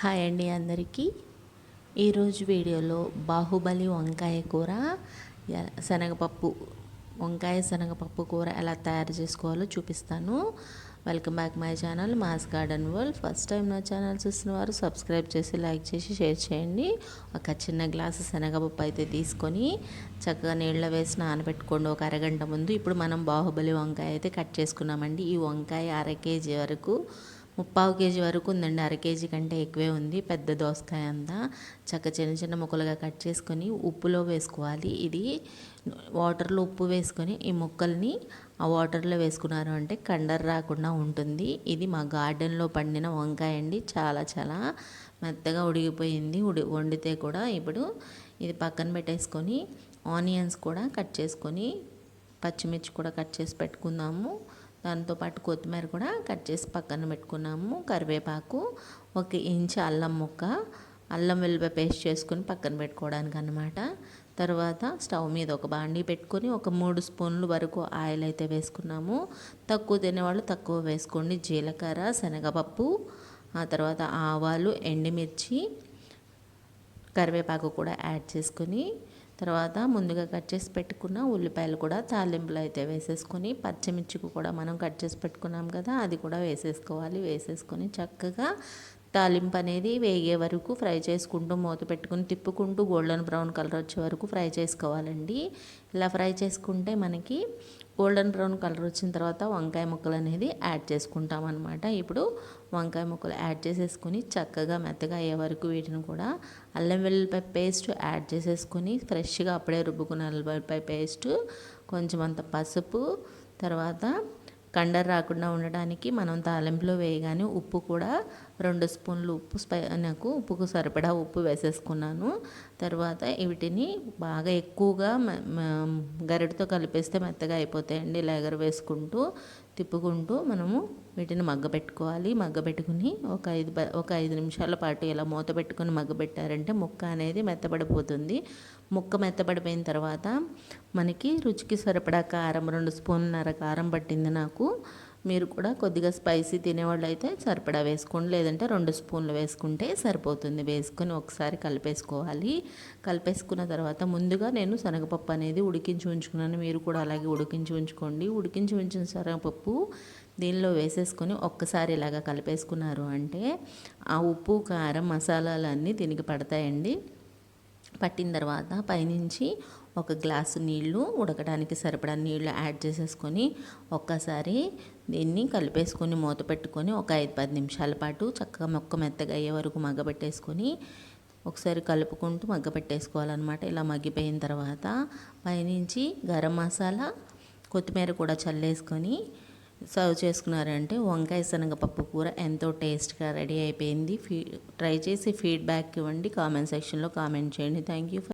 Hi అండి అందరికీ. ఈరోజు వీడియోలో బాహుబలి వంకాయ కూర శనగపప్పు వంకాయ శనగపప్పు కూర ఎలా తయారు చేసుకోవాలో చూపిస్తాను. Welcome back my channel mass garden world first time నా ఛానల్ చూసిన వారు సబ్స్క్రైబ్ చేసి లైక్ చేసి షేర్ చేయండి. ఒక చిన్న గ్లాసు శనగపప్పు అయితే తీసుకొని చక్కగా నీళ్ళ వేసి నానబెట్టుకోండి. ఒక అరగంట ముందు ఇప్పుడు మనం బాహుబలి వంకాయ అయితే కట్ చేసుకున్నామండి. ఈ వంకాయ అర కేజీ వరకు ముప్పావు కేజీ వరకు ఉందండి. అర కేజీ కంటే ఎక్కువే ఉంది. పెద్ద దోసకాయ అంతా. చక్క చిన్న చిన్న ముక్కలుగా కట్ చేసుకొని ఉప్పులో వేసుకోవాలి. ఇది వాటర్లో ఉప్పు వేసుకొని ఈ ముక్కల్ని ఆ వాటర్లో వేసుకున్నారు అంటే కండర్ రాకుండా ఉంటుంది. ఇది మా గార్డెన్లో పండిన వంకాయ అండి. చాలా చాలా మెత్తగా ఉడిగిపోయింది. ఉడి వండితే కూడా ఇప్పుడు ఇది పక్కన పెట్టేసుకొని ఆనియన్స్ కూడా కట్ చేసుకొని పచ్చిమిర్చి కూడా కట్ చేసి పెట్టుకుందాము. దాంతోపాటు కొత్తిమీర కూడా కట్ చేసి పక్కన పెట్టుకున్నాము. కరివేపాకు ఒక ఇంచు అల్లం ముక్క అల్లం వెల్లిపాయ పేస్ట్ చేసుకుని పక్కన పెట్టుకోవడానికి అనమాట తర్వాత స్టవ్ మీద ఒక బాండీ పెట్టుకొని ఒక మూడు స్పూన్లు వరకు ఆయిల్ అయితే వేసుకున్నాము. తక్కువ తినేవాళ్ళు తక్కువ వేసుకోండి. జీలకర్ర శనగపప్పు ఆ తర్వాత ఆవాలు ఎండుమిర్చి కరివేపాకు కూడా యాడ్ చేసుకొని తర్వాత ముందుగా కట్ చేసి పెట్టుకున్న ఉల్లిపాయలు కూడా తాలింపులు అయితే వేసేసుకొని పచ్చిమిర్చికి కూడా మనం కట్ చేసి పెట్టుకున్నాం కదా అది కూడా వేసేసుకోవాలి. వేసేసుకొని చక్కగా తాలింపు అనేది వేగే వరకు ఫ్రై చేసుకుంటూ మూత పెట్టుకుని తిప్పుకుంటూ గోల్డెన్ బ్రౌన్ కలర్ వచ్చే వరకు ఫ్రై చేసుకోవాలండి. ఇలా ఫ్రై చేసుకుంటే మనకి గోల్డెన్ బ్రౌన్ కలర్ వచ్చిన తర్వాత వంకాయ ముక్కలు అనేది యాడ్ చేసుకుంటాం అనమాట ఇప్పుడు వంకాయ ముక్కలు యాడ్ చేసేసుకొని చక్కగా మెత్తగా అయ్యే వరకు వీటిని కూడా అల్లం వెల్లుల్లిపాయ పేస్ట్ యాడ్ చేసేసుకొని ఫ్రెష్గా అప్పుడే రుబ్బుకున్న అల్లం వెల్లుల్లిపాయ పేస్ట్ కొంచెం అంత పసుపు తర్వాత కండర్ రాకుండా ఉండడానికి మనం తాలింపులో వేయగానే ఉప్పు కూడా రెండు స్పూన్లు ఉప్పు నాకు ఉప్పుకు సరిపడా ఉప్పు వేసేసుకున్నాను. తర్వాత వీటిని బాగా ఎక్కువగా గరిటతో కలిపేస్తే మెత్తగా అయిపోతాయండి లేగర వేసుకుంటూ. తిప్పుకుంటూ మనము వీటిని మగ్గబెట్టుకోవాలి మగ్గబెట్టుకుని ఒక ఐదు ఒక ఐదు నిమిషాల పాటు ఇలా మూత పెట్టుకుని మగ్గబెట్టారంటే ముక్క అనేది మెత్తబడిపోతుంది. ముక్క మెత్తబడిపోయిన తర్వాత మనకి రుచికి సరిపడా కారం రెండు స్పూన్లన్నర కారం పట్టింది నాకు. మీరు కూడా కొద్దిగా స్పైసీ తినేవాళ్ళు అయితే సరిపడా వేసుకోండి. లేదంటే రెండు స్పూన్లు వేసుకుంటే సరిపోతుంది. వేసుకొని ఒకసారి కలిపేసుకోవాలి. కలిపేసుకున్న తర్వాత ముందుగా నేను శనగపప్పు అనేది ఉడికించి ఉంచుకున్నాను. మీరు కూడా అలాగే ఉడికించి ఉంచుకోండి. ఉడికించి ఉంచిన శనగపప్పు దీనిలో వేసేసుకొని ఒక్కసారి ఇలాగ కలిపేసుకున్నారు అంటే ఆ ఉప్పు కారం మసాలాలన్నీ తినిగి పడతాయండి. పట్టిన తర్వాత పైనుంచి ఒక గ్లాసు నీళ్ళు ఉడకడానికి సరిపడా నీళ్ళు యాడ్ చేసేసుకొని ఒక్కసారి దీన్ని కలిపేసుకొని మూత పెట్టుకొని ఒక ఐదు పది నిమిషాల పాటు చక్కగా మొక్క మెత్తగా అయ్యే వరకు మగ్గబెట్టేసుకొని ఒకసారి కలుపుకుంటూ మగ్గపెట్టేసుకోవాలన్నమాట ఇలా మగ్గిపోయిన తర్వాత పైనుంచి గరం మసాలా కొత్తిమీర కూడా చల్లేసుకొని సర్వ్ చేసుకున్నారంటే వంకాయ శనగపప్పు కూర ఎంతో టేస్ట్గా రెడీ అయిపోయింది. ఫీ ట్రై చేసి ఫీడ్బ్యాక్ ఇవ్వండి. కామెంట్ సెక్షన్లో కామెంట్ చేయండి. Thank you